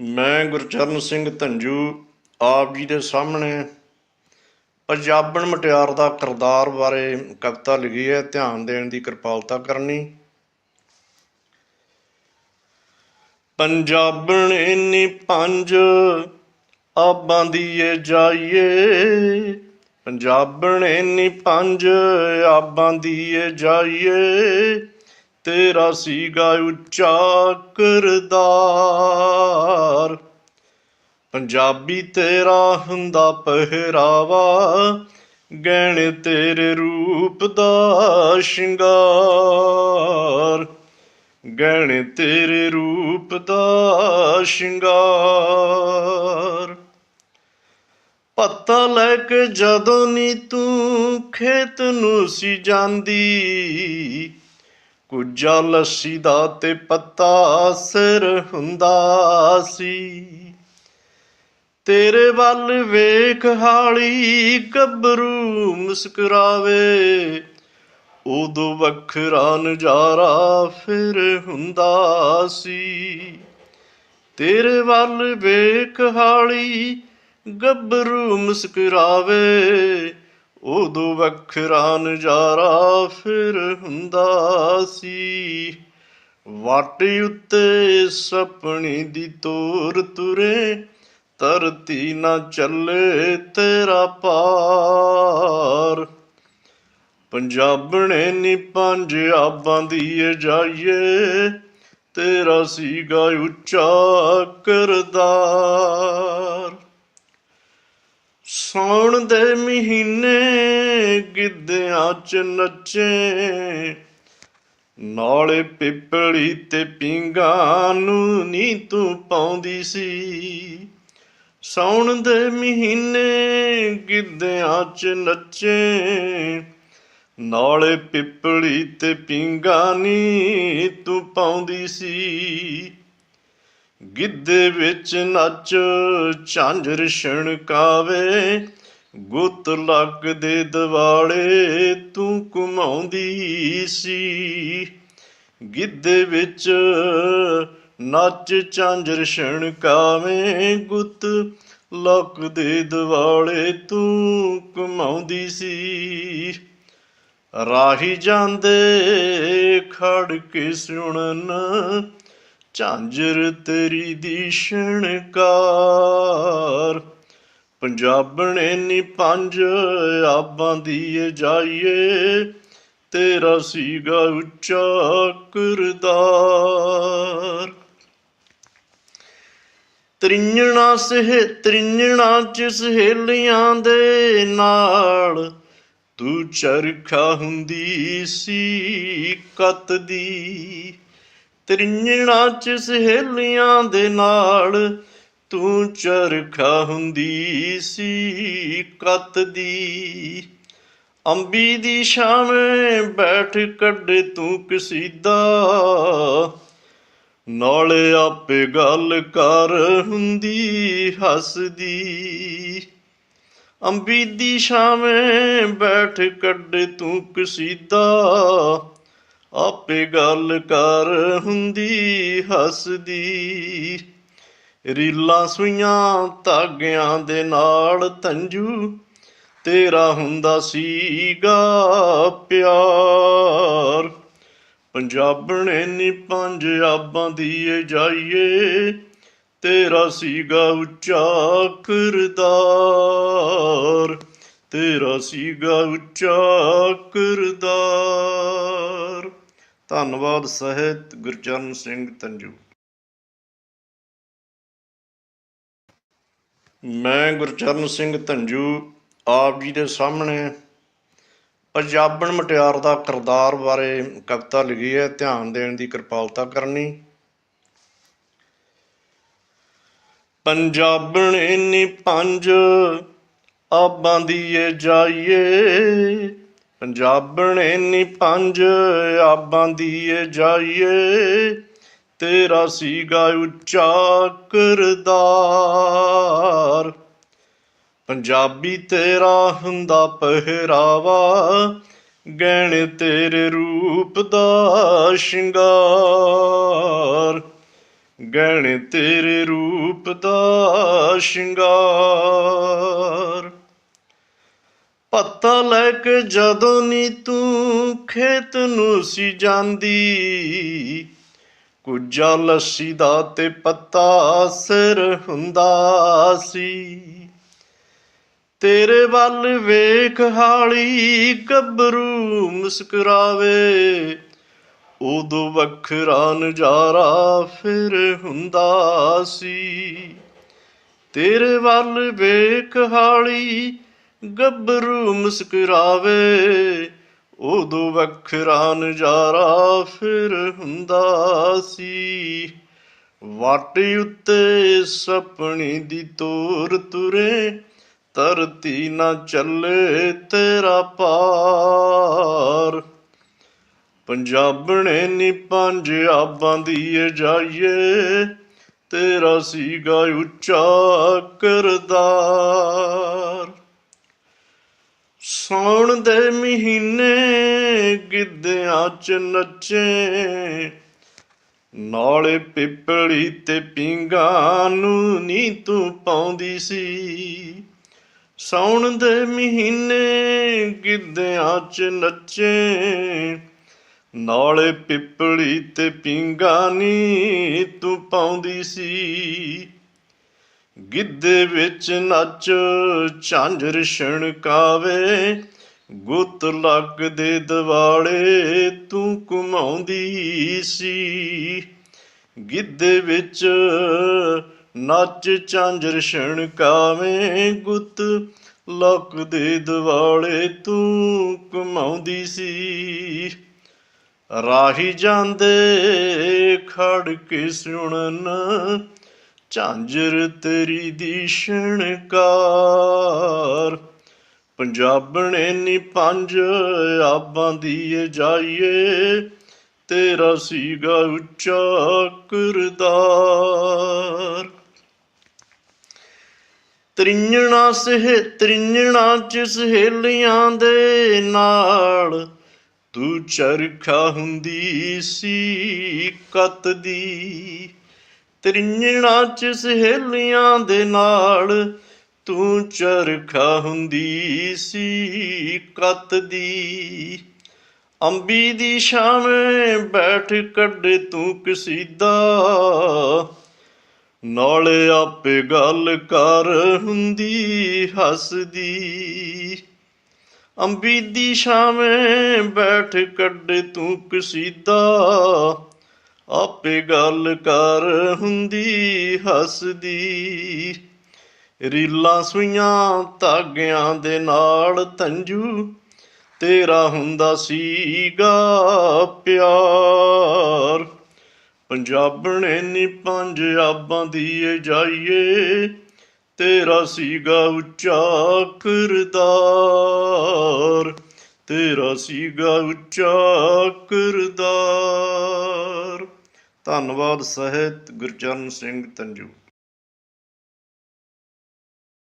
ਮੈਂ ਗੁਰਚਰਨ ਸਿੰਘ ਧੰਜੂ, ਆਪ ਜੀ ਦੇ ਸਾਹਮਣੇ ਪੰਜਾਬਣ ਮਟਿਆਰ ਦਾ ਕਿਰਦਾਰ ਬਾਰੇ ਕਵਿਤਾ ਲਿਖੀ ਹੈ, ਧਿਆਨ ਦੇਣ ਦੀ ਕਿਰਪਾਲਤਾ ਕਰਨੀ। ਪੰਜਾਬਣ ਇੰਨੀ ਪੰਜ, ਆਬਾਂ ਦੀਏ ਜਾਈਏ। ਪੰਜਾਬਣ ਇੰਨੀ ਪੰਜ, ਆਬਾਂ ਦੀਏ ਜਾਈਏ। ਤੇਰਾ ਸੀਗਾ ਉੱਚਾ ਕਰਦਾਰ। ਪੰਜਾਬੀ ਤੇਰਾ ਹੁੰਦਾ ਪਹਿਰਾਵਾ, ਗਹਿਣੇ ਤੇਰੇ ਰੂਪ ਦਾ ਸ਼ਿੰਗਾਰ। ਗਹਿਣੇ ਤੇਰੇ ਰੂਪ ਦਾ ਸ਼ਿੰਗਾਰ। ਪੱਤਾ ਲੈ ਕੇ ਜਦੋਂ ਨੀ ਤੂੰ ਖੇਤ ਨੂੰ ਸੀ ਜਾਂਦੀ ਕੁਝਾ ਲੱਸੀ ਦਾ ਤੇ ਪੱਤਾ ਸਿਰ ਹੁੰਦਾ ਸੀ। ਤੇਰੇ ਵੱਲ ਵੇਖ ਹਾਲੀ ਗੱਭਰੂ ਮੁਸਕਰਾਵੇ, ਉਦੋਂ ਵੱਖਰਾ ਨਜ਼ਾਰਾ ਫਿਰ ਹੁੰਦਾ ਸੀ। ਤੇਰੇ ਵੱਲ ਵੇਖ ਹਾਲੀ ਗੱਭਰੂ ਮੁਸਕਰਾਵੇ ਉਦੋਂ ਵੱਖਰਾ ਨਜ਼ਾਰਾ ਫਿਰ ਹੁੰਦਾ ਸੀ। ਵਾਟੀ ਉੱਤੇ ਸਪਣੀ ਦੀ ਤੋਰ ਤੁਰੇ, ਧਰਤੀ ਨਾ ਚੱਲੇ ਤੇਰਾ ਪਾਰ। ਪੰਜਾਬਣੇ ਨੀ ਪੰਜ ਆਬਾਂ ਦੀ ਜਾਈਏ ਤੇਰਾ ਸੀਗਾ ਉੱਚਾ ਕਰਦਾਰ। ਸੌਣ ਦੇ ਮਹੀਨੇ ਗਿੱਧਿਆਂ ਚ ਨੱਚੇ। ਨਾਲੇ ਪਿੱਪਲੀ ਤੇ ਪਿੰਗਾਂ ਨੂੰ ਨੀ ਤੂੰ ਪਾਉਂਦੀ ਸੀ। ਸੌਣ ਦੇ ਮਹੀਨੇ ਗਿੱਧਿਆਂ ਚ ਨੱਚੇ। ਨਾਲੇ ਪਿੱਪਲੀ ਤੇ ਪਿੰਗਾਂ ਨੀ ਤੂੰ ਪਾਉਂਦੀ ਸੀ। ਗਿੱਧੇ ਵਿੱਚ ਨੱਚ ਝਾਂਜਰ ਛਣਕਾਵੇ ਗੁੱਤ ਲੱਕ ਦੇ ਦਿਵਾਲੇ ਤੂੰ ਘੁਮਾਉਂਦੀ ਸੀ। ਗਿੱਧੇ ਵਿੱਚ ਨੱਚ ਝਾਂਜਰ ਛਣਕਾਵੇ ਗੁੱਤ ਲੱਕ ਦੇ ਦਿਵਾਲੇ ਤੂੰ ਘੁਮਾਉਂਦੀ ਸੀ। ਰਾਹੀ ਜਾਂਦੇ ਖੜ ਕੇ ਸੁਣਨ ਝਾਂਜਰ ਤੇਰੀ ਦੀ ਸ਼ਣਕਾਰ। ਪੰਜਾਬਣੇ ਨੀ ਪੰਜ ਆਬਾਂ ਦੀਏ ਜਾਈਏ, ਤੇਰਾ ਸੀਗਾ ਉੱਚਾ ਕਰਦਾਰ। ਤ੍ਰਿੰਜਣਾ ਸਹਿ, ਤ੍ਰਿੰਜਣਾ ਚ ਸਹੇਲੀਆਂ ਦੇ ਨਾਲ, ਤੂੰ ਚਰਖਾ ਹੁੰਦੀ ਸੀ ਕਤ ਦੀ ਤ੍ਰਿੰਜਣਾ ਚ ਸਹੇਲੀਆਂ ਦੇ ਨਾਲ ਤੂੰ ਚਰਖਾ ਹੁੰਦੀ ਸੀ ਕਤ ਦੀ। ਅੰਬੀ ਦੀ ਛਾਵੇਂ ਬੈਠ ਕੱਢੇ ਤੂੰ ਕਸੀਦਾ। ਨਾਲੇ ਆਪੇ ਗੱਲ ਕਰ ਹੁੰਦੀ, ਹੱਸਦੀ। ਅੰਬੀ ਦੀ ਛਾਵੇਂ ਬੈਠ ਕੱਢੇ ਤੂੰ ਕਸੀਦਾ। ਆਪੇ ਗੱਲ ਕਰ ਹੁੰਦੀ, ਹੱਸਦੀ। ਰੀਲਾਂ ਸੂਈਆਂ ਧਾਗਿਆਂ ਦੇ ਨਾਲ ਤੰਜੂ, ਤੇਰਾ ਹੁੰਦਾ ਸੀਗਾ ਪਿਆਰ। ਪੰਜਾਬਣੇ ਨੀ ਪੰਜਾਬਾਂ ਦੀਏ ਜਾਈਏ, ਤੇਰਾ ਸੀਗਾ ਉੱਚਾ ਕਰਦਾਰ। ਤੇਰਾ ਸੀਗਾ ਉੱਚਾ ਕਰਦਾਰ। ਧੰਨਵਾਦ, ਸਹਿਤ ਗੁਰਚਰਨ ਸਿੰਘ ਤੰਜੂ। ਮੈਂ ਗੁਰਚਰਨ ਸਿੰਘ ਧੰਜੂ ਆਪ ਜੀ ਦੇ ਸਾਹਮਣੇ ਪੰਜਾਬਣ ਮਟਿਆਰ ਦਾ ਕਿਰਦਾਰ ਬਾਰੇ ਕਵਿਤਾ ਲਿਖੀ ਹੈ। ਧਿਆਨ ਦੇਣ ਦੀ ਕਿਰਪਾਲਤਾ ਕਰਨੀ। ਪੰਜਾਬਣ ਨੀ ਪੰਜ, ਆਬਾਂ ਦੀ ਏ ਜਾਈਏ। ਪੰਜਾਬਣੇ ਨੀ ਪੰਜ, ਆਬਾਂ ਦੀਏ ਜਾਈਏ। ਤੇਰਾ ਸੀਗਾ ਉੱਚਾ ਕਰਦਾਰ। ਪੰਜਾਬੀ ਤੇਰਾ ਹੁੰਦਾ ਪਹਿਰਾਵਾ, ਗਹਿਣੇ ਤੇਰੇ ਰੂਪ ਦਾ ਸ਼ਿੰਗਾਰ। ਗਹਿਣੇ ਤੇਰੇ ਰੂਪ ਦਾ ਸ਼ਿੰਗਾਰ। ਪੱਤਾ ਲੈ ਕੇ ਜਦੋਂ ਨੀ ਤੂੰ ਖੇਤ ਨੂੰ ਸੀ ਜਾਂਦੀ। ਕੁਝਾ ਲੱਸੀ ਦਾ ਤੇ ਪੱਤਾ ਸਿਰ ਹੁੰਦਾ ਸੀ। ਤੇਰੇ ਵੱਲ ਵੇਖ ਹਾਲੀ ਗੱਭਰੂ ਮੁਸਕਰਾਵੇ। ਉਦੋਂ ਵੱਖਰਾ ਨਜ਼ਾਰਾ ਫਿਰ ਹੁੰਦਾ ਸੀ। ਤੇਰੇ ਵੱਲ ਵੇਖ ਹਾਲੀ ਗੱਭਰੂ ਮੁਸਕਰਾਵੇ, ਉਦੋਂ ਵੱਖਰਾ ਨਜ਼ਾਰਾ ਫਿਰ ਹੁੰਦਾ ਸੀ। ਵਾਟੀ ਉੱਤੇ ਸਪਣੀ ਦੀ ਤੋਰ ਤੁਰੇ, ਧਰਤੀ ਨਾ ਚੱਲੇ ਤੇਰਾ ਪਾਰ। ਪੰਜਾਬਣੇ ਨੀ ਪੰਜ ਆਬਾਂ ਦੀ ਏ ਜਾਈਏ ਤੇਰਾ ਸੀਗਾ ਉੱਚਾ ਕਰਦਾਰ ਸੌਣ ਦੇ ਮਹੀਨੇ ਗਿੱਧਿਆਂ ਚ ਨੱਚੇ। ਨਾਲੇ ਪਿੱਪਲੀ ਤੇ ਪਿੰਗਾਂ ਨੂੰ ਨੀ ਤੂੰ ਪਾਉਂਦੀ ਸੀ। ਸੌਣ ਦੇ ਮਹੀਨੇ ਗਿੱਧਿਆਂ ਚ ਨੱਚੇ। ਨਾਲੇ ਪਿੱਪਲੀ ਤੇ ਪਿੰਗਾਂ ਨੀ ਤੂੰ ਪਾਉਂਦੀ ਸੀ। ਗਿੱਧੇ ਵਿੱਚ ਨੱਚ ਝਾਂਜਰ ਛਣਕਾਵੇ ਗੁੱਤ ਲੱਗ ਦੇ ਦਿਵਾਲੇ ਤੂੰ ਘੁਮਾਉਂਦੀ ਸੀ। ਗਿੱਧੇ ਵਿੱਚ ਨੱਚ ਝਾਂਜਰ ਛਣਕਾਵੇ ਗੁੱਤ ਲੱਕ ਦੇ ਦਿਵਾਲੇ ਤੂੰ ਘੁਮਾਉਂਦੀ ਸੀ। ਰਾਹੀ ਜਾਂਦੇ ਖੜ ਕੇ ਸੁਣਨ ਝਾਂਜਰ ਤੇਰੀ ਦੀ ਸ਼ਣਕਾਰ। ਪੰਜਾਬਣੇ ਨੀ ਪੰਜ ਆਬਾਂ ਦੀ ਏ ਜਾਈਏ, ਤੇਰਾ ਸੀਗਾ ਉੱਚਾ ਕਰਦਾਰ। ਤ੍ਰਿੰਜਣਾ ਸਹਿ, ਤ੍ਰਿੰਜਣਾ ਚ ਸਹੇਲੀਆਂ ਦੇ ਨਾਲ, ਤੂੰ ਚਰਖਾ ਹੁੰਦੀ ਸੀ ਕਤ ਦੀ ਤ੍ਰਿੰਜਣਾ ਚ ਸਹੇਲੀਆਂ ਦੇ ਨਾਲ ਤੂੰ ਚਰਖਾ ਹੁੰਦੀ ਸੀ ਕਤ ਦੀ। ਅੰਬੀ ਦੀ ਛਾਵੇਂ ਬੈਠ ਕੱਢ ਤੂੰ ਕਸੀਦਾ। ਨਾਲੇ ਆਪੇ ਗੱਲ ਕਰ ਹੁੰਦੀ ਹੱਸਦੀ। ਅੰਬੀ ਦੀ ਛਾਵੇਂ ਬੈਠ ਕੱਢ ਤੂੰ ਕਸੀਦਾ। ਆਪੇ ਗੱਲ ਕਰ ਹੁੰਦੀ, ਹੱਸਦੀ। ਰੀਲਾਂ ਸੂਈਆਂ ਧਾਗਿਆਂ ਦੇ ਨਾਲ ਤੰਜੂ, ਤੇਰਾ ਹੁੰਦਾ ਸੀਗਾ ਪਿਆਰ। ਪੰਜਾਬਣੇ ਨੀ ਪੰਜਾਬਾਂ ਦੀ ਜਾਈਏ, ਤੇਰਾ ਸੀਗਾ ਉੱਚਾ ਕਰਦਾਰ। ਤੇਰਾ ਸੀਗਾ ਉੱਚਾ ਕਰਦਾਰ। ਧੰਨਵਾਦ ਸਹਿਤ ਗੁਰਚਰਨ ਸਿੰਘ ਤੰਜੂ।